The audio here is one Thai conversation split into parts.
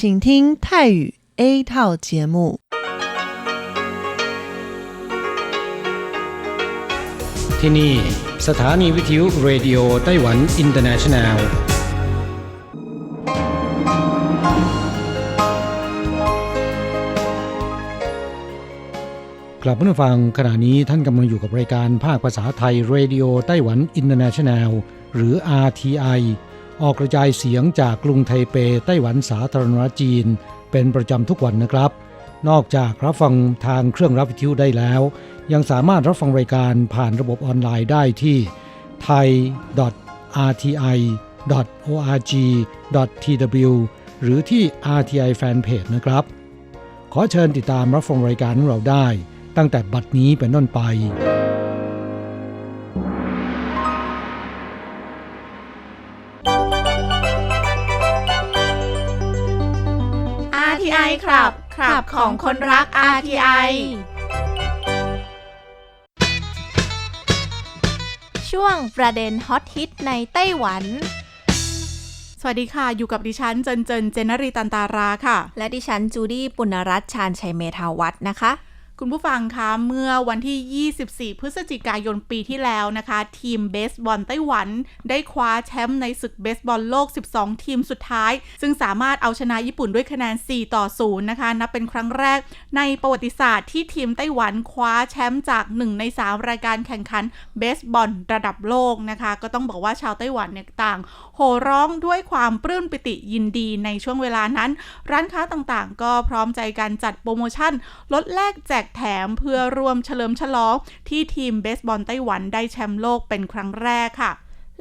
请听泰语 A 套节目。ที่นี่สถานีวิทยุเรดิโอไต้หวันอินเตอร์เนชันแนลกลับมาฟังขณะนี้ท่านกำลังอยู่กับรายการภาคภาษาไทยเรดิโอไต้หวันอินเตอร์เนชันแนลหรือ RTI ออกกระจายเสียงจากกรุงไทเปไต้หวันสาธารณรัฐจีน เป็นประจำทุกวันนะครับ นอกจากรับฟังทางเครื่องรับวิทยุได้แล้ว ยังสามารถรับฟังรายการผ่านระบบออนไลน์ได้ที่ thai.rti.org.tw หรือที่ RTI Fanpage นะครับ ขอเชิญติดตามรับฟังรายการของเราได้ ตั้งแต่บัดนี้เป็นต้นไป ครับ ครับของคนรัก RTI ช่วงประเด็นฮอตฮิตในไต้หวัน สวัสดีค่ะ อยู่กับดิฉันเจนเจนเจนรีตันตาราค่ะ และดิฉันจูดี้ปุณรัตน์ชาญชัยเมธาวัฒน์นะคะ คุณผู้ฟังคะ เมื่อวันที่ 24 พฤศจิกายนปีที่แล้วนะคะ ทีมเบสบอลไต้หวัน ได้คว้าแชมป์ในศึกเบสบอลโลก 12 ทีมสุดท้าย ซึ่งสามารถเอาชนะญี่ปุ่นด้วยคะแนน 4 ต่อ 0 นะคะ นับเป็นครั้งแรกในประวัติศาสตร์ที่ทีมไต้หวันคว้าแชมป์จาก 1 ใน 3 รายการแข่งขันเบสบอลระดับโลกนะคะ ก็ต้องบอกว่าชาวไต้หวันเนี่ยต่าง โห่ร้องด้วยความปลื้มปิติยินดีในช่วงเวลานั้น ร้านค้าต่างๆ ก็พร้อมใจกันจัดโปรโมชั่นลดแลกแจกแถมเพื่อร่วมเฉลิมฉลองที่ทีมเบสบอลไต้หวันได้แชมป์โลกเป็นครั้งแรกค่ะ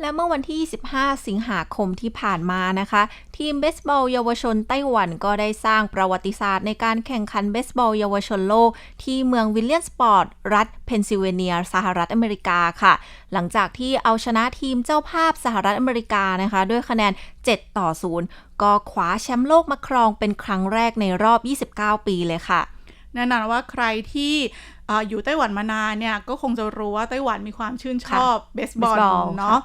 และเมื่อวันที่ 25 สิงหาคมที่ผ่านมานะคะ ทีมเบสบอลเยาวชนไต้หวันก็ได้สร้างประวัติศาสตร์ในการแข่งขันเบสบอลเยาวชนโลก ที่เมืองวิลเลียมสปอร์ต รัฐเพนซิลเวเนีย สหรัฐอเมริกาค่ะ หลังจากที่เอาชนะทีมเจ้าภาพสหรัฐอเมริกานะคะ ด้วยคะแนน 7 ต่อ 0 ก็คว้าแชมป์โลกมาครองเป็นครั้งแรกในรอบ 29 ปีเลยค่ะ แน่นอนว่าใครที่เอออยู่ไต้หวันมานานเนี่ยก็คงจะรู้ว่าไต้หวันมีความชื่นชอบเบสบอลเบสบอลเนาะ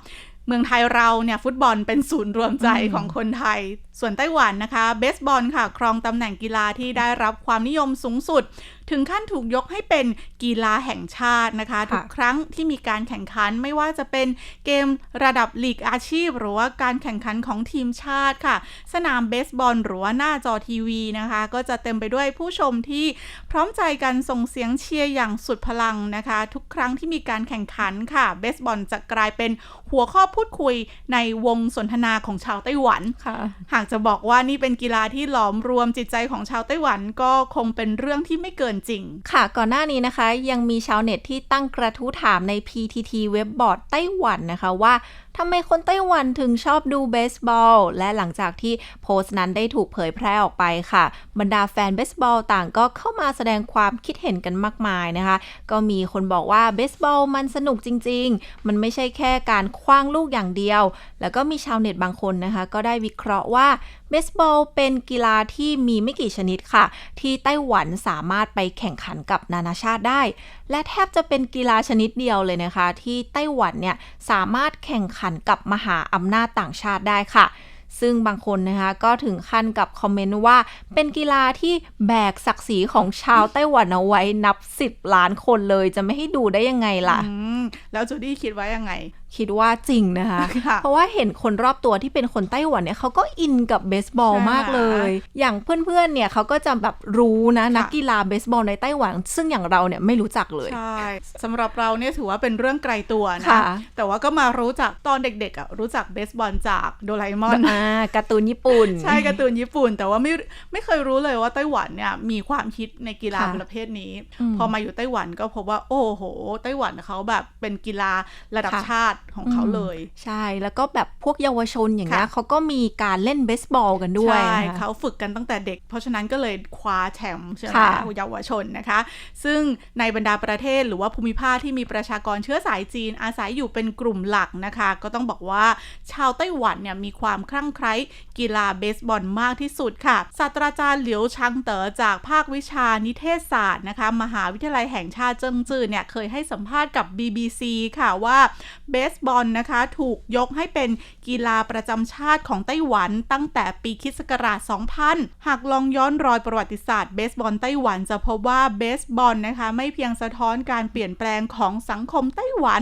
เมืองไทยเราเนี่ยฟุตบอลเป็นศูนย์รวมใจของคนไทย ส่วนไต้หวันนะคะเบสบอลค่ะ ครองตำแหน่งกีฬาที่ได้รับความนิยมสูงสุด ถึงขั้นถูกยกให้เป็นกีฬาแห่งชาตินะคะทุกครั้งที่มีการแข่งขันไม่ว่าจะเป็นเกมระดับลีกอาชีพ หรือว่าการแข่งขันของทีมชาติค่ะ สนามเบสบอลหรือว่าหน้าจอทีวีนะคะ ก็จะเต็มไปด้วยผู้ชมที่พร้อมใจกันส่งเสียงเชียร์อย่างสุดพลังนะคะ ทุกครั้งที่มีการแข่งขันค่ะเบสบอลจะกลายเป็นหัวข้อพูดคุยในวงสนทนาของชาวไต้หวันค่ะหากจะบอกว่านี่เป็นกีฬาที่หลอมรวมจิตใจของชาวไต้หวันก็คงเป็นเรื่องที่ไม่เกินจริง ค่ะก่อนหน้านี้นะคะ ยังมีชาวเน็ตที่ตั้งกระทู้ถามใน PTT เว็บบอร์ดไต้หวันนะคะว่า ทำไมคนไต้หวันถึงชอบดูเบสบอล และหลังจากที่โพสต์นั้นได้ถูกเผยแพร่ออกไปค่ะ บรรดาแฟนเบสบอลต่างก็เข้ามาแสดงความคิดเห็นกันมากมายนะคะ ก็มีคนบอกว่าเบสบอลมันสนุกจริง ๆ มันไม่ใช่แค่การคว้างลูกอย่างเดียว แล้วก็มีชาวเน็ตบางคนนะคะ ก็ได้วิเคราะห์ว่าเบสบอลเป็นกีฬาที่มีไม่กี่ชนิดค่ะ ที่ไต้หวันสามารถไปแข่งขันกับนานาชาติได้และแทบจะเป็นกีฬาชนิดเดียวเลยนะคะ ที่ไต้หวันเนี่ยสามารถแข่งขันกับมหาอำนาจต่างชาติได้ค่ะซึ่งบางคนนะคะก็ถึงขั้นกับคอมเมนต์ว่าเป็นกีฬาที่แบกศักดิ์ศรีของชาวไต้หวันเอาไว้นับ 10 ล้านคนเลยจะไม่ให้ดูได้ยังไงล่ะ แล้วจูดี้คิดไว้ยังไง คิดว่าจริงนะคะค่ะเพราะว่าเห็นคนรอบตัวที่เป็นคนไต้หวันเนี่ยเขาก็อินกับเบสบอลใช่มากเลย อย่างเพื่อนๆ เนี่ยเขาก็จะแบบรู้นะค่ะนักกีฬาเบสบอลในไต้หวัน ซึ่งอย่างเราเนี่ยไม่รู้จักเลยใช่สำหรับเราเนี่ยถือว่าเป็นเรื่องไกลตัวนะค่ะแต่ว่าก็มารู้จักตอนเด็กๆอะรู้จักเบสบอลจากโดราเอมอนอ่าการ์ตูนญี่ปุ่น ใช่การ์ตูนญี่ปุ่น แต่ว่าไม่ไม่เคยรู้เลยว่าไต้หวันเนี่ยมีความคิดในกีฬาค่ะประเภทนี้อืมพอมาอยู่ไต้หวันก็พบว่าโอ้โห ไต้หวันเขาแบบเป็นกีฬาระดับค่ะชาติของเขาเลย ใช่ แล้วก็แบบพวกเยาวชนอย่างเงี้ยค่ะเขาก็มีการเล่นเบสบอลกันด้วย ใช่นะคะเขาฝึกกันตั้งแต่เด็ก เพราะฉะนั้นก็เลยคว้าแชมป์ใช่ไหมค่ะเยาวชนนะคะ ซึ่งในบรรดาประเทศหรือว่าภูมิภาคที่มีประชากรเชื้อสายจีนอาศัยอยู่เป็นกลุ่มหลักนะคะ ก็ต้องบอกว่าชาวไต้หวันเนี่ยมีความคลั่งไคล้กีฬาเบสบอลมากที่สุดค่ะศาสตราจารย์เหลียวชังเต๋อจากภาควิชานิเทศศาสตร์นะคะมหาวิทยาลัยแห่งชาติเจิ้งจื่อเนี่ยเคยให้สัมภาษณ์กับ BBC ค่ะว่าเบสบอลนะคะ ถูกยกให้เป็นกีฬาประจำชาติของไต้หวันตั้งแต่ปีคริสต์ศักราช 2000 หากลองย้อนรอยประวัติศาสตร์เบสบอลไต้หวันจะพบว่าเบสบอลนะคะ ไม่เพียงสะท้อนการเปลี่ยนแปลงของสังคมไต้หวัน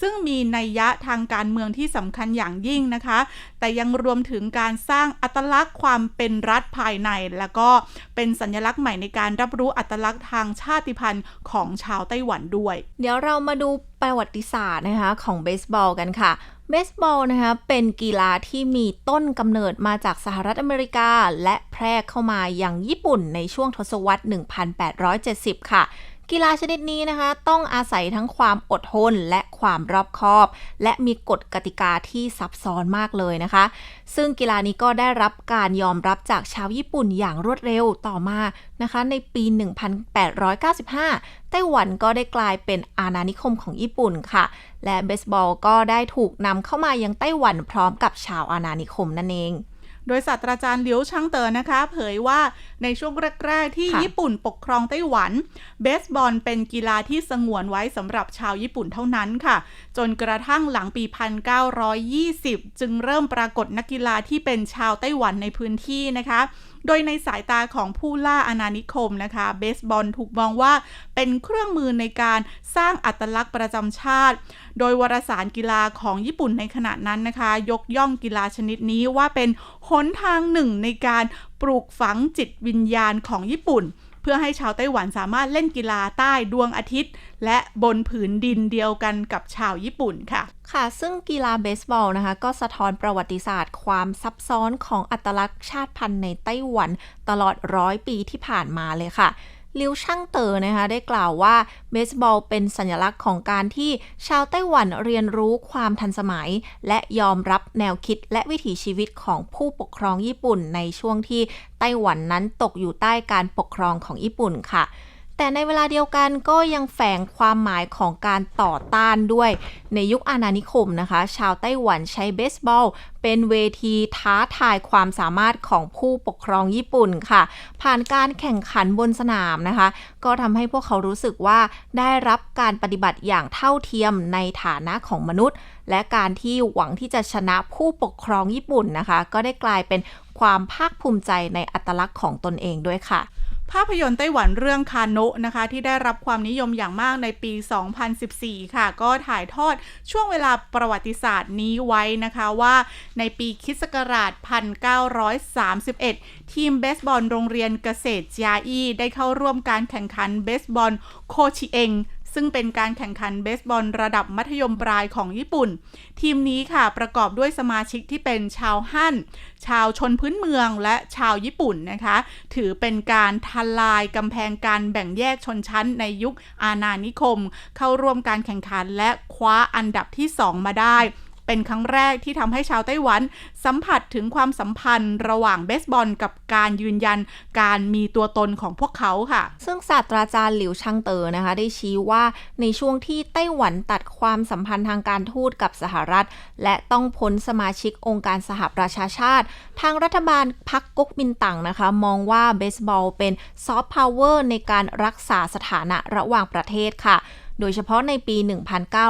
ซึ่งมีนัยยะทางการเมืองที่สำคัญอย่างยิ่งนะคะ แต่ยังรวมถึงการสร้างอัตลักษณ์ความเป็นรัฐภายใน แล้วก็เป็นสัญลักษณ์ใหม่ในการรับรู้อัตลักษณ์ทางชาติพันธุ์ของชาวไต้หวันด้วย เดี๋ยวเรามาดูประวัติศาสตร์นะคะของเบสบอลกันค่ะเบสบอลนะคะเป็นกีฬาที่มีต้นกำเนิดมาจากสหรัฐอเมริกา และแพร่เข้ามาอย่างญี่ปุ่นในช่วงทศวรรษ 1870 ค่ะ กีฬาชนิดนี้นะคะ ต้องอาศัยทั้งความอดทนและความรอบคอบ และมีกฎกติกาที่ซับซ้อนมากเลยนะคะ ซึ่งกีฬานี้ก็ได้รับการยอมรับจากชาวญี่ปุ่นอย่างรวดเร็วต่อมานะคะ ในปี 1895 ไต้หวันก็ได้กลายเป็นอาณานิคมของญี่ปุ่นค่ะ และเบสบอลก็ได้ถูกนำเข้ามายังไต้หวันพร้อมกับชาวอาณานิคมนั่นเอง โดยศาสตราจารย์เหลียวช่างเตอนะคะ เผยว่าในช่วงแรก ๆ ที่ค่ะญี่ปุ่นปกครองไต้หวัน เบสบอลเป็นกีฬาที่สงวนไว้สำหรับชาวญี่ปุ่นเท่านั้นค่ะ จนกระทั่งหลังปี 1920 จึงเริ่มปรากฏนักกีฬาที่เป็นชาวไต้หวันในพื้นที่นะคะ โดยในสายตาของผู้ล่าอาณานิคมนะคะเบสบอลถูกมองว่าเป็นเครื่องมือในการสร้างอัตลักษณ์ประจำชาติ โดยวารสารกีฬาของญี่ปุ่นในขณะนั้นนะคะ ยกย่องกีฬาชนิดนี้ว่าเป็นหนทางหนึ่งในการปลูกฝังจิตวิญญาณของญี่ปุ่น เพื่อให้ชาวไต้หวันสามารถเล่นกีฬาใต้ดวงอาทิตย์ และบนผืนดินเดียวกันกับชาวญี่ปุ่นค่ะ ค่ะ ซึ่งกีฬาเบสบอลนะคะ ก็สะท้อนประวัติศาสตร์ ความซับซ้อนของอัตลักษณ์ชาติพันธุ์ในไต้หวันตลอดร้อยปีที่ผ่านมาเลยค่ะ ลิวช่างเตอร์นะคะได้กล่าวว่าเบสบอลเป็นสัญลักษณ์ของการที่ชาวไต้หวันเรียนรู้ความทันสมัย และยอมรับแนวคิดและวิถีชีวิตของผู้ปกครองญี่ปุ่นในช่วงที่ไต้หวันนั้นตกอยู่ใต้การปกครองของญี่ปุ่นค่ะ แต่ในเวลาเดียวกันก็ยังแฝงความหมายของการต่อต้านด้วย ในยุคอาณานิคมนะคะ ชาวไต้หวันใช้เบสบอลเป็นเวทีท้าทายความสามารถของผู้ปกครองญี่ปุ่นค่ะ ผ่านการแข่งขันบนสนามนะคะ ก็ทำให้พวกเขารู้สึกว่าได้รับการปฏิบัติอย่างเท่าเทียมในฐานะของมนุษย์ และการที่หวังที่จะชนะผู้ปกครองญี่ปุ่นนะคะ ก็ได้กลายเป็นความภาคภูมิใจในอัตลักษณ์ของตนเองด้วยค่ะ ภาพยนตร์ไต้หวันเรื่องคาโนะนะคะ ที่ได้รับความนิยมอย่างมากในปี 2014 ค่ะ ก็ถ่ายทอดช่วงเวลาประวัติศาสตร์นี้ไว้นะคะว่าในปีคิศกราช 1931 ทีมเบสบอลโรงเรียนเกษตรจาอีได้เข้าร่วมการแข่งขันเบสบอลโคชิเอง ซึ่งเป็นการแข่งขันเบสบอลระดับมัธยมปลายของญี่ปุ่น ทีมนี้ค่ะประกอบด้วยสมาชิกที่เป็นชาวฮั่น ชาวชนพื้นเมืองและชาวญี่ปุ่นนะคะ ถือเป็นการทลายกำแพงการแบ่งแยกชนชั้นในยุคอาณานิคม เข้าร่วมการแข่งขันและคว้าอันดับที่ 2 มาได้ เป็นครั้งแรกที่ทำให้ชาวไต้หวัน สัมผัสถึงความสัมพันธ์ระหว่างเบสบอลกับการยืนยันการมีตัวตนของพวกเขาค่ะ ซึ่งศาสตราจารย์หลิวชังเตอร์นะคะ ได้ชี้ว่าในช่วงที่ไต้หวันตัดความสัมพันธ์ทางการทูตกับสหรัฐ และต้องพ้นสมาชิกองค์การสหประชาชาติ ทางรัฐบาลพักก๊กมินตั๋งนะคะ มองว่าเบสบอลเป็นซอฟต์พาวเวอร์ในการรักษาสถานะระหว่างประเทศค่ะ โดยเฉพาะในปี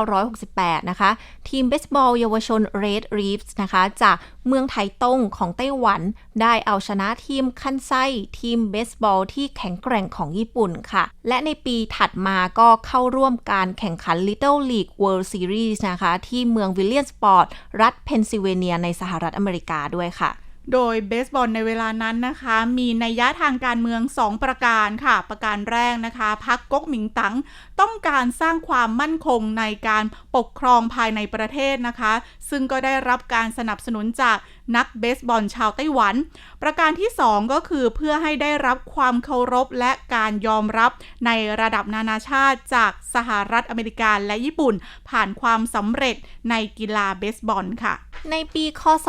1968 นะคะ ทีมเบสบอลเยาวชน Red Reefs นะคะ จากเมืองไถตงของไต้หวัน ได้เอาชนะทีมคันไซทีมเบสบอลที่แข็งแกร่งของญี่ปุ่นค่ะ และในปีถัดมาก็เข้าร่วมการแข่งขัน Little League World Series นะคะ ที่เมืองวิลเลียนสปอร์ต รัฐเพนซิลเวเนียในสหรัฐอเมริกาด้วยค่ะโดยเบสบอลในเวลานั้นนะคะ มีนัยยะทางการเมือง 2 ประการค่ะ ประการแรกนะคะ พักก๊กหมิงตังต้องการสร้างความมั่นคงในการปกครองภายในประเทศนะคะ ซึ่งก็ได้รับการสนับสนุนจากนักเบสบอลชาวไต้หวัน ประการที่ 2 ก็คือเพื่อให้ได้รับความเคารพและการยอมรับในระดับนานาชาติจากสหรัฐอเมริกาและญี่ปุ่น ผ่านความสำเร็จในกีฬาเบสบอลค่ะ ในปีคศ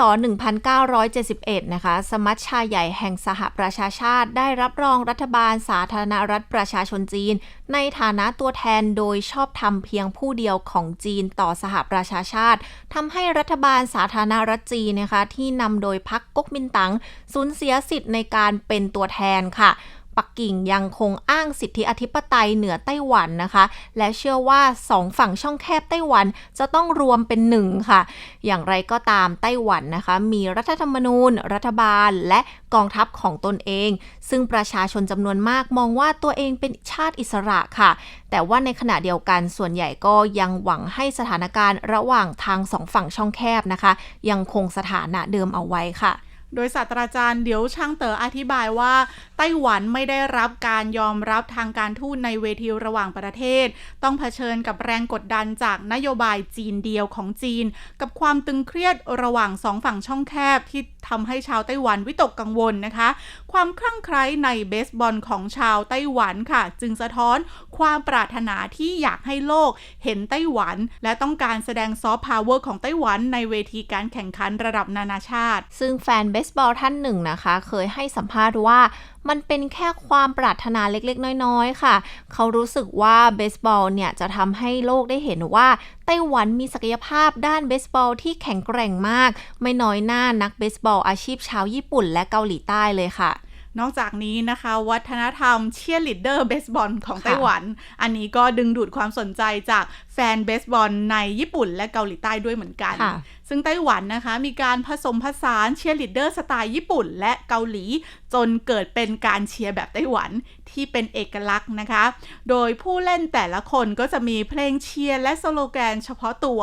1971 นะคะ สมัชชาใหญ่แห่งสหประชาชาติ ได้รับรองรัฐบาลสาธารณรัฐประชาชนจีนในฐานะตัวแทนโดยชอบทำเพียงผู้เดียวของจีนต่อสหประชาชาติทำให้รัฐบาลสาธารณรัฐจีนนะคะ ที่นำโดยพรรคก๊กมินตั๋งสูญเสียสิทธิ์ในการเป็นตัวแทนค่ะ ปักกิ่งยังคงอ้างสิทธิอธิปไตยเหนือไต้หวันนะคะ และเชื่อว่าสองฝั่งช่องแคบไต้หวันจะต้องรวมเป็นหนึ่งค่ะ อย่างไรก็ตามไต้หวันนะคะ มีรัฐธรรมนูญ รัฐบาล และกองทัพของตนเอง ซึ่งประชาชนจำนวนมากมองว่าตัวเองเป็นชาติอิสระค่ะ แต่ว่าในขณะเดียวกันส่วนใหญ่ก็ยังหวังให้สถานการณ์ระหว่างทางสองฝั่งช่องแคบนะคะ ยังคงสถานะเดิมเอาไว้ค่ะ โดยศาสตราจารย์เดี๋ยวช่างเต๋ออธิบายว่า ไต้หวันไม่ได้รับการยอมรับทางการทูตในเวทีระหว่างประเทศ ต้องเผชิญกับแรงกดดันจากนโยบายจีนเดียวของจีน กับความตึงเครียดระหว่างสองฝั่งช่องแคบที่ทำให้ชาวไต้หวันวิตกกังวลนะคะ ความคลั่งไคล้ในเบสบอลของชาวไต้หวันค่ะ จึงสะท้อนความปรารถนาที่อยากให้โลกเห็นไต้หวัน และต้องการแสดงซอฟต์พาวเวอร์ของไต้หวันในเวทีการแข่งขันระดับนานาชาติ ซึ่งแฟนเบสบอลท่านหนึ่งนะคะ เคยให้สัมภาษณ์ว่ามันเป็นแค่ความปรารถนาเล็กๆ น้อยๆ ค่ะ เขารู้สึกว่าเบสบอลเนี่ย จะทำให้โลกได้เห็นว่า ไต้หวันมีศักยภาพด้านเบสบอลที่แข็งแกร่งมาก ไม่น้อยหน้านักเบสบอลอาชีพชาวญี่ปุ่นและเกาหลีใต้เลยค่ะ นอกจากนี้นะคะ วัฒนธรรมเชียร์ลีดเดอร์เบสบอลของค่ะไต้หวัน อันนี้ก็ดึงดูดความสนใจจากแฟนเบสบอลในญี่ปุ่นและเกาหลีใต้ด้วยเหมือนกันค่ะซึ่งไต้หวันนะคะ มีการผสมผสานเชียร์ลีดเดอร์สไตล์ญี่ปุ่นและเกาหลี จนเกิดเป็นการเชียร์แบบไต้หวันที่เป็นเอกลักษณ์นะคะ โดยผู้เล่นแต่ละคนก็จะมีเพลงเชียร์และสโลแกนเฉพาะตัว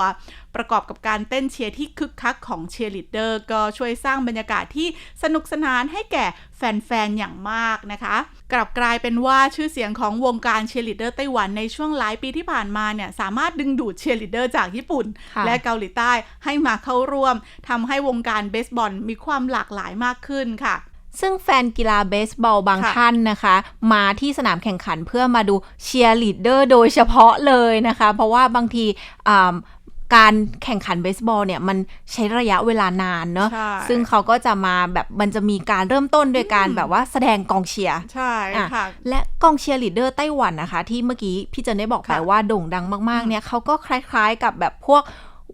ประกอบกับการเต้นเชียร์ที่คึกคักของเชียร์ลีดเดอร์ก็ช่วยสร้างบรรยากาศที่สนุกสนานให้แก่แฟนๆ อย่างมากนะคะ กลับกลายเป็นว่าชื่อเสียงของวงการเชียร์ลีดเดอร์ไต้หวันในช่วงหลายปีที่ผ่านมาเนี่ยสามารถดึงดูดเชียร์ลีดเดอร์จากญี่ปุ่นค่ะและเกาหลีใต้ให้มาเข้าร่วมทำให้วงการเบสบอลมีความหลากหลายมากขึ้นค่ะซึ่งแฟนกีฬาเบสบอลบางค่ะท่านนะคะ มาที่สนามแข่งขันเพื่อมาดูเชียร์ลีดเดอร์โดยเฉพาะเลยนะคะ เพราะว่าบางทีอ่า การแข่งขันเบสบอลเนี่ยมันใช้ระยะเวลานานเนอะใช่ซึ่งเขาก็จะมาแบบมันจะมีการเริ่มต้นโดยการแบบว่าแสดงกองเชียร์ใช่อะค่ะและกองเชียร์ลีดเดอร์ไต้หวันนะคะ ที่เมื่อกี้พี่เจนได้บอกไปค่ะว่าโด่งดังมากๆเนี่ยเขาก็คล้ายๆกับแบบพวก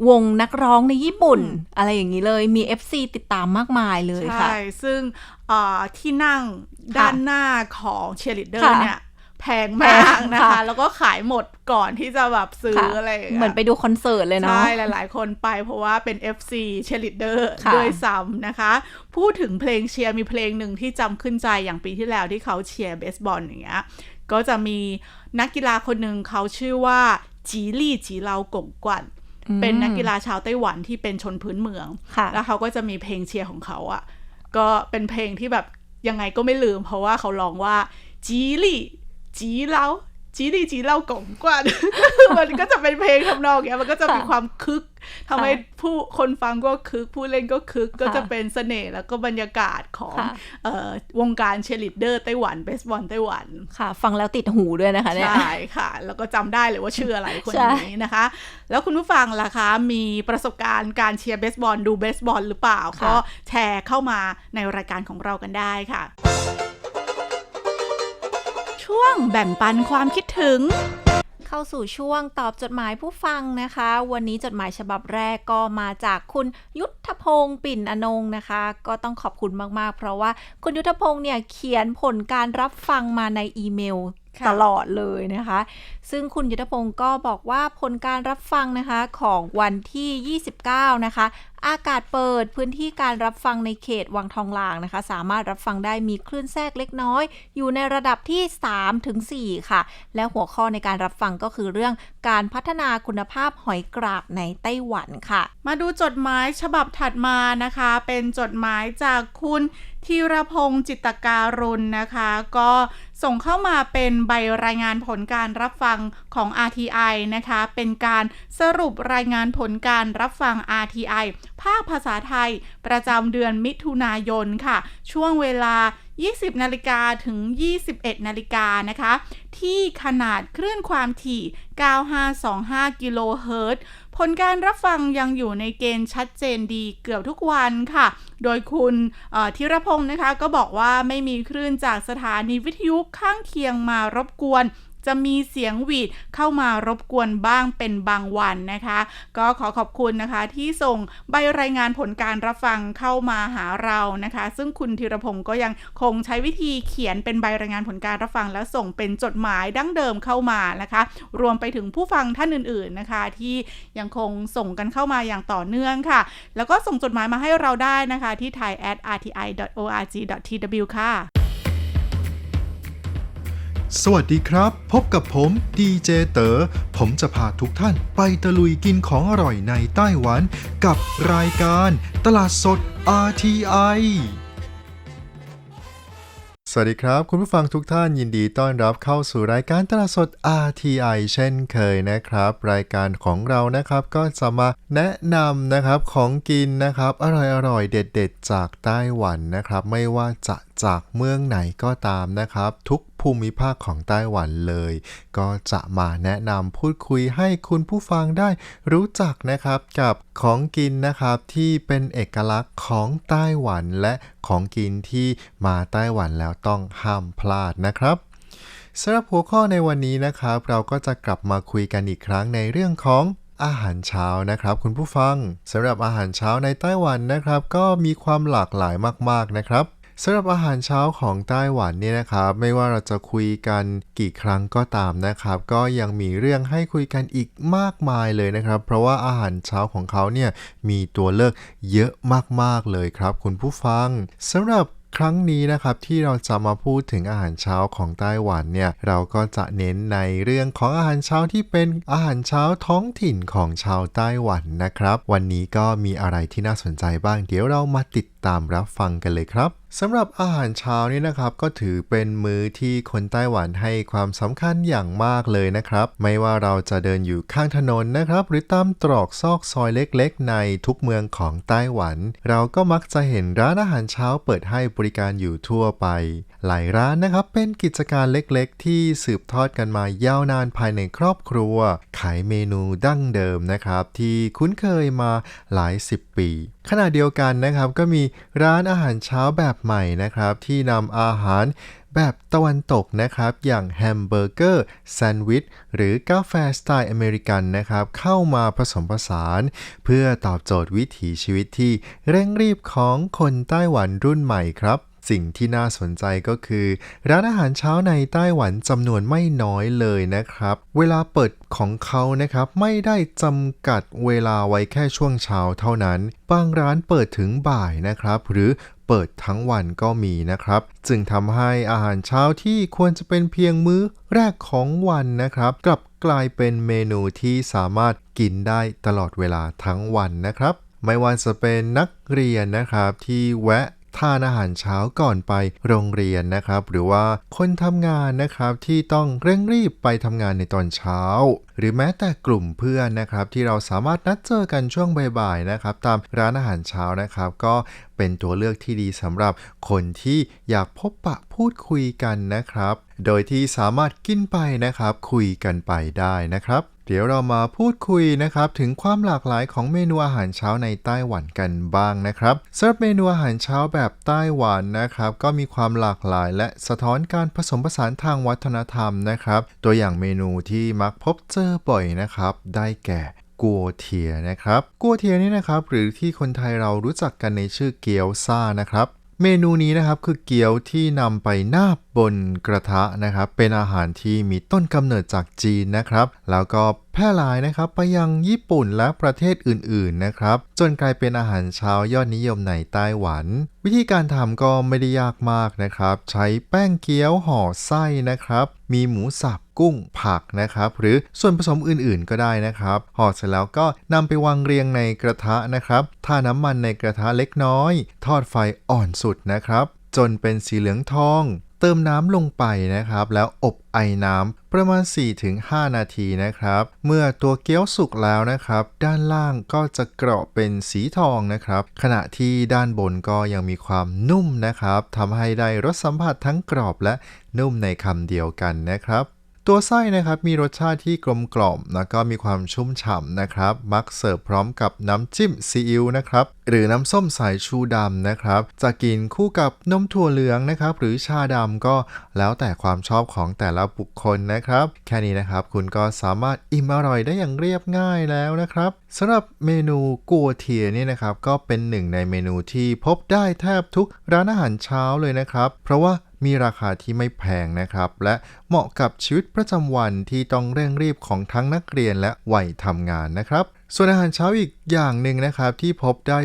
วงนักร้องในญี่ปุ่น อะไรอย่างนี้เลยมี FC ติดตามมากมายเลยค่ะ ใช่ ซึ่งเอ่อที่นั่งด้านหน้าของเชียร์ลีดเดอร์ค่ะเนี่ย แพงมากนะค่ะคะ แล้วก็ขายหมดก่อนที่จะแบบซื้อค่ะอะไรย่างงี้ยเหมือนไปดูคอนเสิร์ตเลยเนาะใช่ หลาย ๆ คนไปเพราะว่าเป็น FC เชียร์ลีดเดอร์ค่ะด้วยซ้ำนะคะ พูดถึงเพลงเชียร์มีเพลงหนึ่งที่จำขึ้นใจอย่างปีที่แล้วที่เขาเชียร์เบสบอลอย่างเงี้ยก็จะมีนักกีฬาคนหนึ่งเขาชื่อว่าจีลี่จีเรากงกวันเป็นนักกีฬาชาวไต้หวันที่เป็นชนพื้นเมืองค่ะแล้วเขาก็จะมีเพลงเชียร์ของเขาอะ่ะ ก็เป็นเพลงที่แบบยังไงก็ไม่ลืม เพราะว่าเขาร้องว่าจีลี่ จีเราจีลี่จีเรากงกว่ามันก็จะเป็นเพลงทำนองอย่างเงี้ยมันก็จะมีค่ะความคึกทำให้ผู้คนฟังก็คึก ผู้เล่นก็คึกก็จะเป็นเสน่ห์แล้วก็บรรยากาศของค่ะเอ่อวงการเชียร์ลีดเดอร์ไต้หวันเบสบอลไต้หวันค่ะ ฟังแล้วติดหูด้วยนะคะเนี่ยใช่ค่ะ แล้วก็จำได้เลยว่าชื่ออะไรคนใช่นี้นะคะ แล้วคุณผู้ฟังล่ะคะมีประสบการณ์การเชียร์เบสบอลดูเบสบอลหรือเปล่า ก็แชร์เข้ามาในรายการของเรากันได้ค่ะ ช่วงแบ่งปันความคิดถึง เข้าสู่ช่วงตอบจดหมายผู้ฟังนะคะ วันนี้จดหมายฉบับแรกก็มาจากคุณยุทธพงศ์ปิ่นอนงค์นะคะ ก็ต้องขอบคุณมากๆ เพราะว่าคุณยุทธพงศ์เนี่ยเขียนผลการรับฟังมาในอีเมลค่ะตลอดเลยนะคะ ซึ่งคุณยุทธพงศ์ก็บอกว่าผลการรับฟังนะคะของวันที่ 29 นะคะ อากาศเปิดพื้นที่การรับฟังในเขตวังทองหลางนะคะ สามารถรับฟังได้มีคลื่นแทรกเล็กน้อย อยู่ในระดับที่3ถึง4ค่ะ และหัวข้อในการรับฟังก็คือเรื่องการพัฒนาคุณภาพหอยกราบในไต้หวันค่ะ มาดูจดหมายฉบับถัดมานะคะ เป็นจดหมายจากคุณธีรพงศ์จิตการุณนะคะ ก็ส่งเข้ามาเป็นใบรายงานผลการรับฟังของ RTI นะคะ เป็นการสรุปรายงานผลการรับฟัง RTI ภาคภาษาไทย ประจำเดือนมิถุนายนค่ะ ช่วงเวลา 20 นาฬิกาถึง 21 นาฬิกานะคะ ที่ขนาดคลื่นความถี่ 9525 กิโลเฮิรตซ์ ผลการรับฟังยังอยู่ในเกณฑ์ชัดเจนดีเกือบทุกวันค่ะ โดยคุณธีรพงศ์นะคะ ก็บอกว่าไม่มีคลื่นจากสถานีวิทยุข้างเคียงมารบกวน จะมีเสียงหวีดเข้ามารบกวนบ้างเป็นบางวันนะคะ ก็ขอขอบคุณนะคะที่ส่งใบรายงานผลการรับฟังเข้ามาหาเรานะคะ ซึ่งคุณธีรพงศ์ก็ยังคงใช้วิธีเขียนเป็นใบรายงานผลการรับฟัง แล้วส่งเป็นจดหมายดั้งเดิมเข้ามานะคะ รวมไปถึงผู้ฟังท่านอื่นๆนะคะ ที่ยังคงส่งกันเข้ามาอย่างต่อเนื่องค่ะ แล้วก็ส่งจดหมายมาให้เราได้นะคะที่ thai at rti org tw ค่ะ สวัสดีครับ พบกับผมดีเจเตอ๋อผมจะพาทุกท่านไปตะลุยกินของอร่อยในไต้หวัน กับรายการตลาดสด RTI สวัสดีครับ คุณผู้ฟังทุกท่านยินดีต้อนรับเข้าสู่รายการตลาดสด RTI เช่นเคยนะครับ รายการของเรานะครับก็จะมาแนะนำนะครับของกินนะครับ อร่อยๆเด็ด ๆ จากไต้หวันนะครับ ไม่ว่าจะ จากเมืองไหนก็ตามนะครับ ทุกภูมิภาคของไต้หวันเลย ก็จะมาแนะนำพูดคุยให้คุณผู้ฟังได้รู้จักนะครับกับของกินนะครับที่เป็นเอกลักษณ์ของไต้หวันและของกินที่มาไต้หวันแล้วต้องห้ามพลาดนะครับสำหรับหัวข้อในวันนี้นะครับ เราก็จะกลับมาคุยกันอีกครั้งในเรื่องของอาหารเช้านะครับ คุณผู้ฟังสำหรับอาหารเช้าในไต้หวันนะครับ ก็มีความหลากหลายมากๆนะครับ สำหรับอาหารเช้าของไต้หวันเนี่ยนะครับไม่ว่าเราจะคุยกันกี่ครั้งก็ตามนะครับ ก็ยังมีเรื่องให้คุยกันอีกมากมายเลยนะครับ เพราะว่าอาหารเช้าของเขาเนี่ยมีตัวเลือกเยอะมากๆเลยครับ คุณผู้ฟังสำหรับครั้งนี้นะครับที่เราจะมาพูดถึงอาหารเช้าของไต้หวันเนี่ยเราก็จะเน้นในเรื่องของอาหารเช้าที่เป็นอาหารเช้าท้องถิ่นของชาวไต้หวันนะครับ วันนี้ก็มีอะไรที่น่าสนใจบ้าง เดี๋ยวเรามาติดตามรับฟังกันเลยครับสำหรับอาหารเช้านี่นะครับก็ถือเป็นมื้อที่คนไต้หวันให้ความสำคัญอย่างมากเลยนะครับ ไม่ว่าเราจะเดินอยู่ข้างถนนนะครับ หรือตามตรอกซอกซอยเล็กๆ ในทุกเมืองของไต้หวัน เราก็มักจะเห็นร้านอาหารเช้าเปิดให้บริการอยู่ทั่วไป หลายร้านนะครับเป็นกิจการเล็กๆ ที่สืบทอดกันมายาวนานภายในครอบครัว ขายเมนูดั้งเดิมนะครับ ที่คุ้นเคยมาหลายสิบปี ขณะเดียวกันนะครับก็มีร้านอาหารเช้าแบบใหม่นะครับ ที่นำอาหารแบบตะวันตกนะครับ อย่างแฮมเบอร์เกอร์แซนด์วิชหรือกาแฟสไตล์อเมริกันนะครับ เข้ามาผสมผสาน เพื่อตอบโจทย์วิถีชีวิตที่เร่งรีบของคนไต้หวันรุ่นใหม่ครับ สิ่งที่น่าสนใจก็คือ ร้านอาหารเช้าในไต้หวันจำนวนไม่น้อยเลยนะครับ เวลาเปิดของเขานะครับไม่ได้จำกัดเวลาไว้แค่ช่วงเช้าเท่านั้น บางร้านเปิดถึงบ่ายนะครับ หรือเปิดทั้งวันก็มีนะครับ จึงทำให้อาหารเช้าที่ควรจะเป็นเพียงมื้อแรกของวันนะครับ กลับกลายเป็นเมนูที่สามารถกินได้ตลอดเวลาทั้งวันนะครับ ไม่ว่าจะเป็นนักเรียนนะครับที่แวะ ทานอาหารเช้าก่อนไปโรงเรียนนะครับ หรือว่าคนทำงานนะครับที่ต้องเร่งรีบไปทำงานในตอนเช้า หรือแม้แต่กลุ่มเพื่อนนะครับ ที่เราสามารถนัดเจอกันช่วงบ่ายๆนะครับ ตามร้านอาหารเช้านะครับ ก็เป็นตัวเลือกที่ดีสำหรับคนที่อยากพบปะพูดคุยกันนะครับ โดยที่สามารถกินไปนะครับ คุยกันไปได้นะครับ เดี๋ยวเรามาพูดคุยนะครับถึงความหลากหลายของเมนูอาหารเช้าในไต้หวันกันบ้างนะครับสำหรับเมนูอาหารเช้าแบบไต้หวันนะครับก็มีความหลากหลาย และสะท้อนการผสมผสานทางวัฒนธรรมนะครับ ตัวอย่างเมนูที่มักพบเจอบ่อยนะครับ ได้แก่กัวเทียนะครับกัวเทียนี่นะครับหรือที่คนไทยเรารู้จักกันในชื่อเกี๊ยวซ่านะครับ เมนูนี้นะครับคือเกี๊ยวที่นำไปนา บนกระทะนะครับ เป็นอาหารที่มีต้นกำเนิดจากจีนนะครับ แล้วก็แพร่หลายนะครับไปยังญี่ปุ่นและประเทศอื่นๆนะครับ จนกลายเป็นอาหารเช้ายอดนิยมในไต้หวัน วิธีการทำก็ไม่ได้ยากมากนะครับ ใช้แป้งเกี๊ยวห่อไส้นะครับ มีหมูสับกุ้งผักนะครับ หรือส่วนผสมอื่นๆก็ได้นะครับห่อเสร็จแล้วก็นำไปวางเรียงในกระทะนะครับทาน้ำมันในกระทะเล็กน้อย ทอดไฟอ่อนสุดนะครับ จนเป็นสีเหลืองทอง เติมน้ำลงไปนะครับ แล้วอบไอน้ำประมาณ 4-5 นาทีนะครับ เมื่อตัวเกี๊ยวสุกแล้วนะครับ ด้านล่างก็จะเกราะเป็นสีทองนะครับ ขณะที่ด้านบนก็ยังมีความนุ่มนะครับทำให้ได้รสสัมผัสทั้งกรอบและนุ่มในคำเดียวกันนะครับ ตัวไส้นะครับมีรสชาติที่กลมกล่อมแล้วก็มีความชุ่มฉ่ำนะครับ มักเสิร์ฟพร้อมกับน้ำจิ้มซีอิ๊วนะครับหรือน้ำส้มสายชูดำนะครับ จะกินคู่กับนมถั่วเหลืองนะครับ หรือชาดำก็แล้วแต่ความชอบของแต่ละบุคคลนะครับ แค่นี้นะครับคุณก็สามารถอิ่มอร่อยได้อย่างเรียบง่ายแล้วนะครับสำหรับเมนูกัวเทียนี่นะครับก็เป็นหนึ่งในเมนูที่พบได้แทบทุกร้านอาหารเช้าเลยนะครับ เพราะว่า มีราคาที่ไม่แพงนะครับ และเหมาะกับชีวิตประจำวันที่ต้องเร่งรีบของทั้งนักเรียนและวัยทำงานนะครับ ส่วนอาหารเช้าอีกอย่างหนึ่งนะครับที่พบได้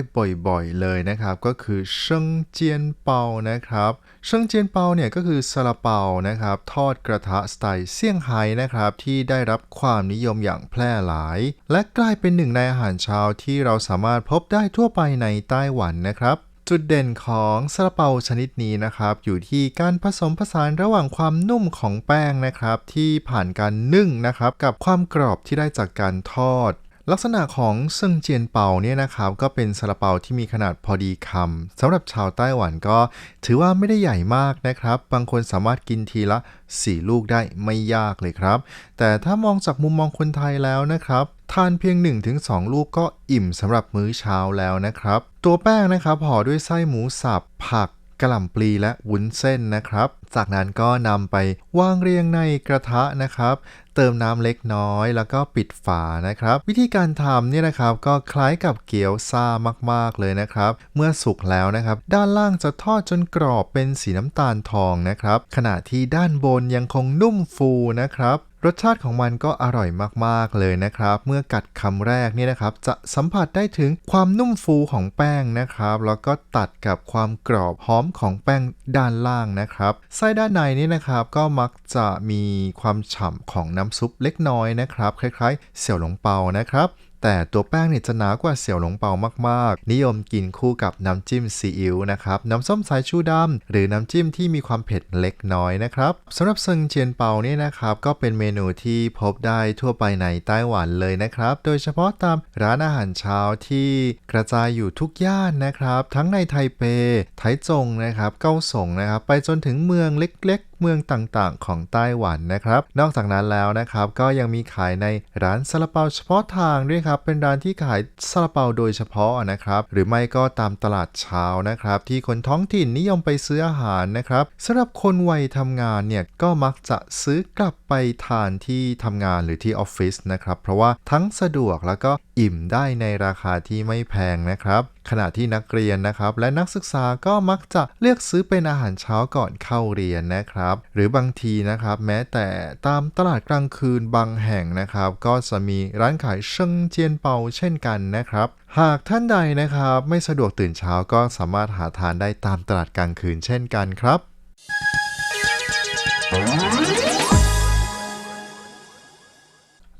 บ่อยๆเลยนะครับ ก็คือเชิงเจียนเปานะครับเชิงเจียนเปาเนี่ยก็คือซาลาเปานะครับ ทอดกระทะสไตล์เซี่ยงไฮ้นะครับ ที่ได้รับความนิยมอย่างแพร่หลาย และกลายเป็นหนึ่งในอาหารเช้าที่เราสามารถพบได้ทั่วไปในไต้หวันนะครับ จุดเด่นของซาลาเปาชนิดนี้นะครับ อยู่ที่การผสมผสานระหว่างความนุ่มของแป้งนะครับ ที่ผ่านการนึ่งนะครับ กับความกรอบที่ได้จากการทอด ลักษณะของเซิงเจียนเปาเนี่ยนะครับ ก็เป็นซาลาเปาที่มีขนาดพอดีคำสำหรับชาวไต้หวันก็ ถือว่าไม่ได้ใหญ่มากนะครับ บางคนสามารถกินทีละ 4 ลูกได้ไม่ยากเลยครับ แต่ถ้ามองจากมุมมองคนไทยแล้วนะครับ ทานเพียง 1-2 ลูกก็อิ่มสำหรับมื้อเช้าแล้วนะครับ ตัวแป้งนะครับห่อด้วยไส้หมูสับผักกระหล่ำปลีและวุ้นเส้นนะครับ จากนั้นก็นำไปวางเรียงในกระทะนะครับ เติมน้ำเล็กน้อยแล้วก็ปิดฝานะครับ วิธีการทำเนี่ยนะครับก็คล้ายกับเกี๊ยวซ่ามากๆเลยนะครับ เมื่อสุกแล้วนะครับ ด้านล่างจะทอดจนกรอบเป็นสีน้ำตาลทองนะครับ ขณะที่ด้านบนยังคงนุ่มฟูนะครับ รสชาติของมันก็อร่อยมากๆเลยนะครับ เมื่อกัดคำแรกนี่นะครับ จะสัมผัสได้ถึงความนุ่มฟูของแป้งนะครับ แล้วก็ตัดกับความกรอบหอมของแป้งด้านล่างนะครับไส้ด้านในนี่นะครับก็มักจะมีความฉ่ำของน้ำซุปเล็กน้อยนะครับ คล้ายๆ เสี่ยวหลงเปานะครับ แต่ตัวแป้งเนี่ยจะหนากว่าเสี่ยวหลงเปามากๆ นิยมกินคู่กับน้ำจิ้มซีอิ๊วนะครับ น้ำส้มสายชูดำหรือน้ำจิ้มที่มีความเผ็ดเล็กน้อยนะครับสำหรับเซิงเจียนเปาเนี่ยนะครับก็เป็นเมนูที่พบได้ทั่วไปในไต้หวันเลยนะครับ โดยเฉพาะตามร้านอาหารเช้าที่กระจายอยู่ทุกย่านนะครับ ทั้งในไทเป ไทจงนะครับ เก้าสงนะครับ ไปจนถึงเมืองเล็กๆ เมืองต่างๆ ของไต้หวันนะครับ นอกจากนั้นแล้วนะครับก็ยังมีขายในร้านซาลาเปาเฉพาะทางด้วยครับ เป็นร้านที่ขายซาลาเปาโดยเฉพาะนะครับ หรือไม่ก็ตามตลาดเช้านะครับ ที่คนท้องถิ่นนิยมไปซื้ออาหารนะครับสำหรับคนวัยทำงานเนี่ยก็มักจะซื้อกลับไปทานที่ทำงานหรือที่ออฟฟิศนะครับ เพราะว่าทั้งสะดวกแล้วก็อิ่มได้ในราคาที่ไม่แพงนะครับขณะที่นักเรียนนะครับ และนักศึกษาก็มักจะเลือกซื้อเป็นอาหารเช้าก่อนเข้าเรียนนะครับ หรือบางทีนะครับ แม้แต่ตามตลาดกลางคืนบางแห่งนะครับ ก็จะมีร้านขายเชิงเจียนเปาเช่นกันนะครับ หากท่านใดนะครับ ไม่สะดวกตื่นเช้าก็สามารถหาทานได้ตามตลาดกลางคืนเช่นกันครับ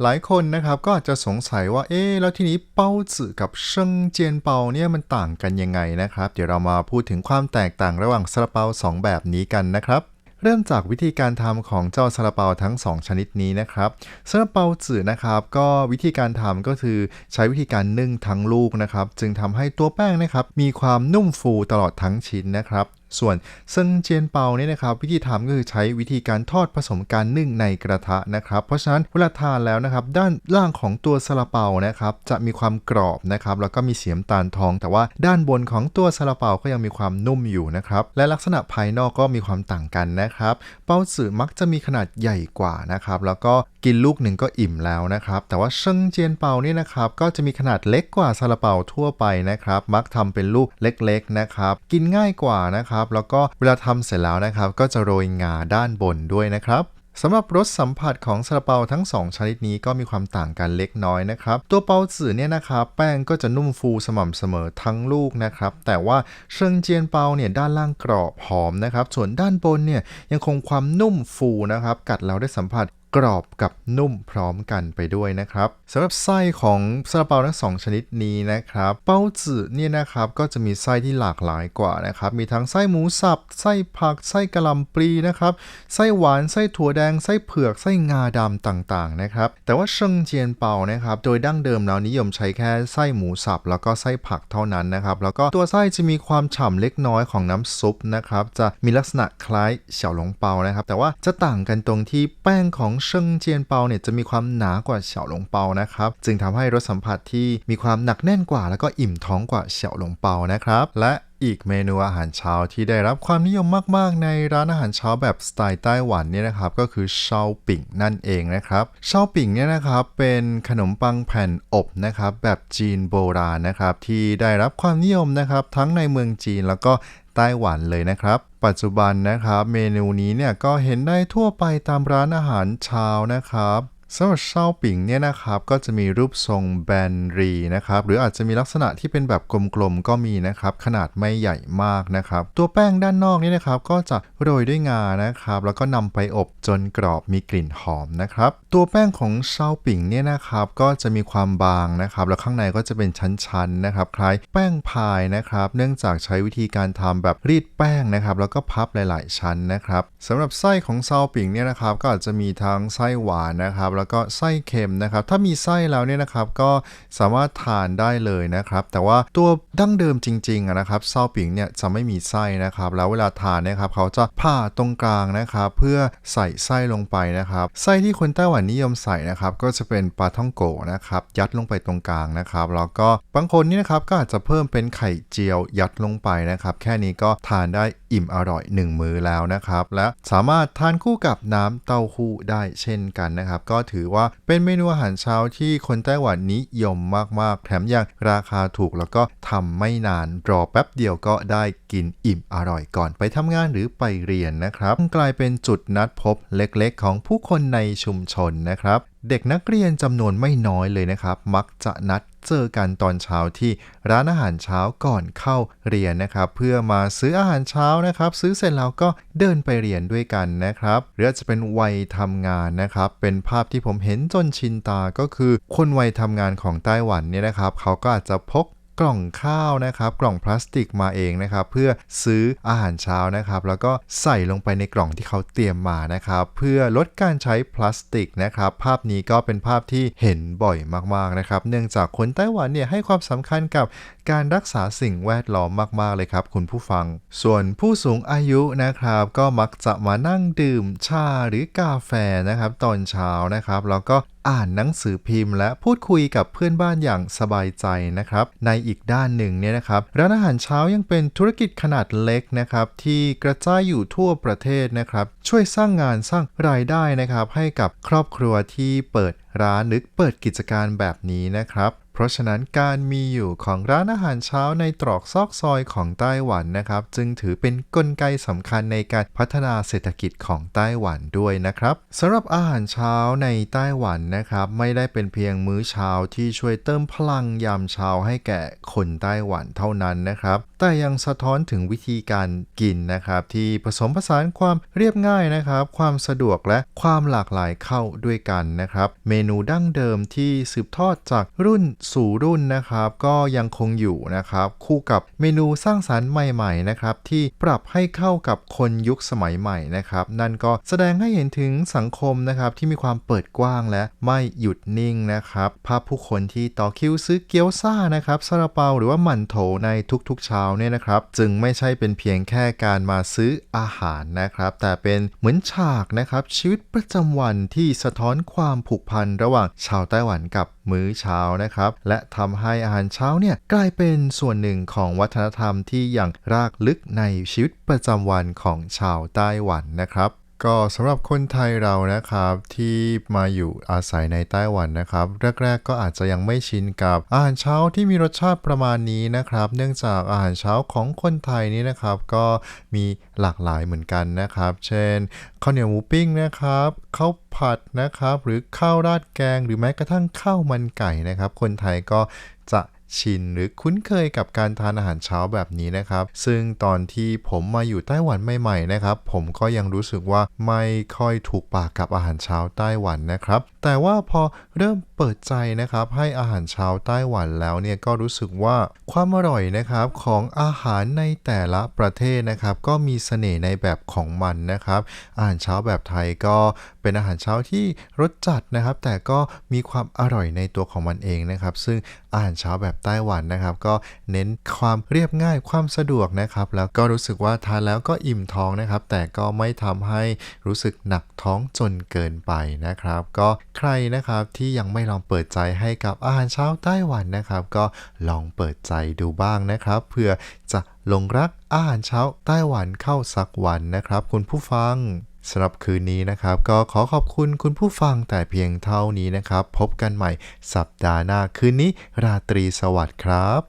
หลายคนนะครับก็อาจจะสงสัยว่า เอ๊แล้วทีนี้เปาจื่อกับเชิงเจียนเปาเนี่ยมันต่างกันยังไงนะครับ เดี๋ยวเรามาพูดถึงความแตกต่างระหว่างซาลาเปาสองแบบนี้กันนะครับ เริ่มจากวิธีการทำของเจ้าซาลาเปาทั้ง 2 ชนิดนี้นะครับซาลาเปาจื่อนะครับ ก็วิธีการทำก็คือใช้วิธีการนึ่งทั้งลูกนะครับ จึงทำให้ตัวแป้งนะครับมีความนุ่มฟูตลอดทั้งชิ้นนะครับ ส่วนเซิงเจียนเปาเนี่ยนะครับวิธีทำก็คือใช้วิธีการทอดผสมการนึ่งในกระทะนะครับ เพราะฉะนั้นเวลาทานแล้วนะครับด้านล่างของตัวซาลาเปานะครับจะมีความกรอบนะครับแล้วก็มีเสีน้ำตาลทอง แต่ว่าด้านบนของตัวซาลาเปาก็ยังมีความนุ่มอยู่นะครับและลักษณะภายนอกก็มีความต่างกันนะครับ เปาจื่อมักจะมีขนาดใหญ่กว่านะครับแล้วก็ กินลูกหนึ่งก็อิ่มแล้วนะครับ แต่ว่าเชิงเจียนเปาเนี่ยนะครับ ก็จะมีขนาดเล็กกว่าซาลาเปาทั่วไปนะครับ มักทำเป็นลูกเล็กๆนะครับ กินง่ายกว่านะครับ แล้วก็เวลาทำเสร็จแล้วนะครับ ก็จะโรยงาด้านบนด้วยนะครับสำหรับรสสัมผัสของซาลาเปาทั้ง 2 ชนิดนี้ก็มีความต่างกันเล็กน้อยนะครับ ตัวเปาจื่อเนี่ยนะครับแป้งก็จะนุ่มฟูสม่ำเสมอทั้งลูกนะครับ แต่ว่าเชิงเจียนเปาเนี่ยด้านล่างกรอบหอมนะครับ ส่วนด้านบนเนี่ยยังคงความนุ่มฟูนะครับ กัดแล้วได้สัมผัส กรอบกับนุ่มพร้อมกันไปด้วยนะครับสำหรับไส้ของซาลาเปาทั้งสองชนิดนี้นะครับ เปาจื่อเนี่ยนะครับก็จะมีไส้ที่หลากหลายกว่านะครับ มีทั้งไส้หมูสับไส้ผักไส้กะหล่ำปลีนะครับไส้หวานไส้ถั่วแดงไส้เผือกไส้งาดำต่างๆนะครับ แต่ว่าเชิงเจียนเปานะครับ โดยดั้งเดิมแล้วนิยมใช้แค่ไส้หมูสับแล้วก็ไส้ผักเท่านั้นนะครับ แล้วก็ตัวไส้จะมีความฉ่ำเล็กน้อยของน้ำซุปนะครับจะมีลักษณะคล้ายเฉาหลงเปานะครับ แต่ว่าจะต่างกันตรงที่แป้งของเชิงเจียนเปาเนี่ยจะมีความหนากว่าเฉาหลงเปานะครับ จึงทำให้รสสัมผัสที่มีความหนักแน่นกว่า แล้วก็อิ่มท้องกว่าเฉาหลงเปานะครับ และอีกเมนูอาหารเช้าที่ได้รับความนิยมมาก ๆ ในร้านอาหารเช้าแบบสไตล์ไต้หวันเนี่ยนะครับก็คือเชาปิ่งนั่นเองนะครับเชาปิ่งเนี่ยนะครับเป็นขนมปังแผ่นอบนะครับแบบจีนโบราณนะครับที่ได้รับความนิยมนะครับทั้งในเมืองจีนแล้วก็ ไต้หวันเลยนะครับ ปัจจุบันนะครับเมนูนี้เนี่ยก็เห็นได้ทั่วไปตามร้านอาหารเช้านะครับสำหรับเชาปิ่งเนี่ยนะครับก็จะมีรูปทรงแบนรีนะครับหรืออาจจะมีลักษณะที่เป็นแบบกลมๆก็มีนะครับขนาดไม่ใหญ่มากนะครับตัวแป้งด้านนอกนี่นะครับก็จะโรยด้วยงานะครับแล้วก็นำไปอบจนกรอบมีกลิ่นหอมนะครับ ตัวแป้งของเชาปิ่งเนี่ยนะครับก็จะมีความบางนะครับ แล้วข้างในก็จะเป็นชั้นๆนะครับ คล้ายแป้งพายนะครับ เนื่องจากใช้วิธีการทำแบบรีดแป้งนะครับ แล้วก็พับหลาย ๆ ชั้นนะครับสำหรับไส้ของเชาปิ่งเนี่ยนะครับก็อาจจะมีทั้งไส้หวานนะครับ แล้วก็ไส้เค็มนะครับ ถ้ามีไส้แล้วเนี่ยนะครับก็สามารถทานได้เลยนะครับ แต่ว่าตัวดั้งเดิมจริงๆนะครับเซาปิงเนี่ยจะไม่มีไส้นะครับ แล้วเวลาทานนะครับเขาจะผ่าตรงกลางนะครับ เพื่อใส่ไส้ลงไปนะครับ ไส้ที่คนไต้หวันนิยมใส่นะครับก็จะเป็นปลาท่องโกนะครับยัดลงไปตรงกลางนะครับแล้วก็บางคนนี่นะครับก็อาจจะเพิ่มเป็นไข่เจียวยัดลงไปนะครับ แค่นี้ก็ทานได้อิ่มอร่อย 1 มื้อแล้วนะครับ และสามารถทานคู่กับน้ำเต้าหู้ได้เช่นกันนะครับ ก็ถือว่าเป็นเมนูอาหารเช้าที่คนไต้หวันนิยมมากๆ แถมยังราคาถูกแล้วก็ทำไม่นานรอแป๊บเดียวก็ได้กินอิ่มอร่อยก่อนไปทำงานหรือไปเรียนนะครับ กลายเป็นจุดนัดพบเล็กๆ ของผู้คนในชุมชนนะครับ เด็กนักเรียนจำนวนไม่น้อยเลยนะครับ มักจะนัดเจอกันตอนเช้าที่ร้านอาหารเช้าก่อนเข้าเรียนนะครับ เพื่อมาซื้ออาหารเช้านะครับ ซื้อเสร็จแล้วก็เดินไปเรียนด้วยกันนะครับ หรือจะเป็นวัยทำงานนะครับ เป็นภาพที่ผมเห็นจนชินตาก็คือ คนวัยทำงานของไต้หวันเนี่ยนะครับ เขาก็อาจจะพก กล่องข้าวนะครับ กล่องพลาสติกมาเองนะครับ เพื่อซื้ออาหารเช้านะครับ แล้วก็ใส่ลงไปในกล่องที่เขาเตรียมมานะครับ เพื่อลดการใช้พลาสติกนะครับ ภาพนี้ก็เป็นภาพที่เห็นบ่อยมากๆนะครับ เนื่องจากคนไต้หวันเนี่ยให้ความสำคัญกับ การรักษาสิ่งแวดล้อมมากๆเลยครับคุณผู้ฟัง ส่วนผู้สูงอายุนะครับ ก็มักจะมานั่งดื่มชาหรือกาแฟนะครับ ตอนเช้านะครับแล้วก็อ่านหนังสือพิมพ์ และพูดคุยกับเพื่อนบ้านอย่างสบายใจนะครับ ในอีกด้านหนึ่งเนี่ยนะครับร้านอาหารเช้ายังเป็นธุรกิจขนาดเล็กนะครับ ที่กระจายอยู่ทั่วประเทศนะครับ ช่วยสร้างงานสร้างรายได้นะครับ ให้กับครอบครัวที่เปิดร้านหรือเปิดกิจการแบบนี้นะครับ เพราะฉะนั้นการมีอยู่ของร้านอาหารเช้าในตรอกซอกซอยของไต้หวันนะครับ จึงถือเป็นนกลไกสำคัญในการพัฒนาเศรษฐกิจของไต้หวันด้วยนะครับสำหรับอาหารเช้าในไต้หวันนะครับ ไม่ได้เป็นเพียงมื้อเช้าที่ช่วยเติมพลังยามเช้าให้แก่คนไต้หวันเท่านั้นนะครับ แต่ยังสะท้อนถึงวิธีการกินนะครับ ที่ผสมผสานความเรียบง่ายนะครับ ความสะดวกและความหลากหลายเข้าด้วยกันนะครับ เมนูดั้งเดิมที่สืบทอดจากรุ่นสู่รุ่นนะครับ ก็ยังคงอยู่นะครับ คู่กับเมนูสร้างสรรค์ใหม่ๆนะครับที่ปรับให้เข้ากับคนยุคสมัยใหม่นะครับ นั่นก็แสดงให้เห็นถึงสังคมนะครับที่มีความเปิดกว้างและไม่หยุดนิ่งนะครับ ภาพผู้คนที่ต่อคิวซื้อเกี๊ยวซ่านะครับซาลาเปาหรือว่าหมั่นโถในทุกๆเช้าเนี่ยนะครับจึงไม่ใช่เป็นเพียงแค่การมาซื้ออาหารนะครับ แต่เป็นเหมือนฉากนะครับชีวิตประจำวันที่สะท้อนความผูกพันระหว่างชาวไต้หวันกับมื้อเช้านะครับ และทำให้อาหารเช้าเนี่ยกลายเป็นส่วนหนึ่งของวัฒนธรรมที่ยังรากลึกในชีวิตประจำวันของชาวไต้หวันนะครับ ก็สำหรับคนไทยเรานะครับที่มาอยู่อาศัยในไต้หวันนะครับ แรก ๆ ก็อาจจะยังไม่ชินกับอาหารเช้าที่มีรสชาติประมาณนี้นะครับ เนื่องจากอาหารเช้าของคนไทยนี่นะครับ ก็มีหลากหลายเหมือนกันนะครับ เช่นข้าวเหนียวหมูปิ้งนะครับข้าวผัดนะครับ หรือข้าวราดแกง หรือแม้กระทั่งข้าวมันไก่นะครับ คนไทยก็ ชินหรือคุ้นเคยกับการทานอาหารเช้าแบบนี้นะครับ ซึ่งตอนที่ผมมาอยู่ไต้หวันใหม่ๆนะครับ ผมก็ยังรู้สึกว่าไม่ค่อยถูกปากกับอาหารเช้าไต้หวันนะครับ แต่ว่าพอเริ่ม ปิดปิดใจนะครับให้อาหารเช้าไต้หวันแล้วเนี่ยก็รู้สึกว่าความอร่อยนะครับของอาหารในแต่ละประเทศนะครับก็มีเสน่ห์ในแบบของมันนะครับ อาหารเช้าแบบไทยก็เป็นอาหารเช้าที่รสจัดนะครับ แต่ก็มีความอร่อยในตัวของมันเองนะครับ ซึ่งอาหารเช้าแบบไต้หวันนะครับ ก็เน้นความเรียบง่ายความสะดวกนะครับ แล้วก็รู้สึกว่าทานแล้วก็อิ่มท้องนะครับ แต่ก็ไม่ทำให้รู้สึกหนักท้องจนเกินไปนะครับ ก็ใครนะครับที่ยังไม่ลองเปิดใจให้กับอาหารเช้าไต้หวันนะครับ ก็ลองเปิดใจดูบ้างนะครับเพื่อจะหลงรักอาหารเช้าไต้หวันเข้าสักวันนะครับ คุณผู้ฟังสำหรับคืนนี้นะครับ ก็ขอขอบคุณคุณผู้ฟังแต่เพียงเท่านี้นะครับ พบกันใหม่สัปดาห์หน้าคืนนี้ราตรีสวัสดิ์ครับ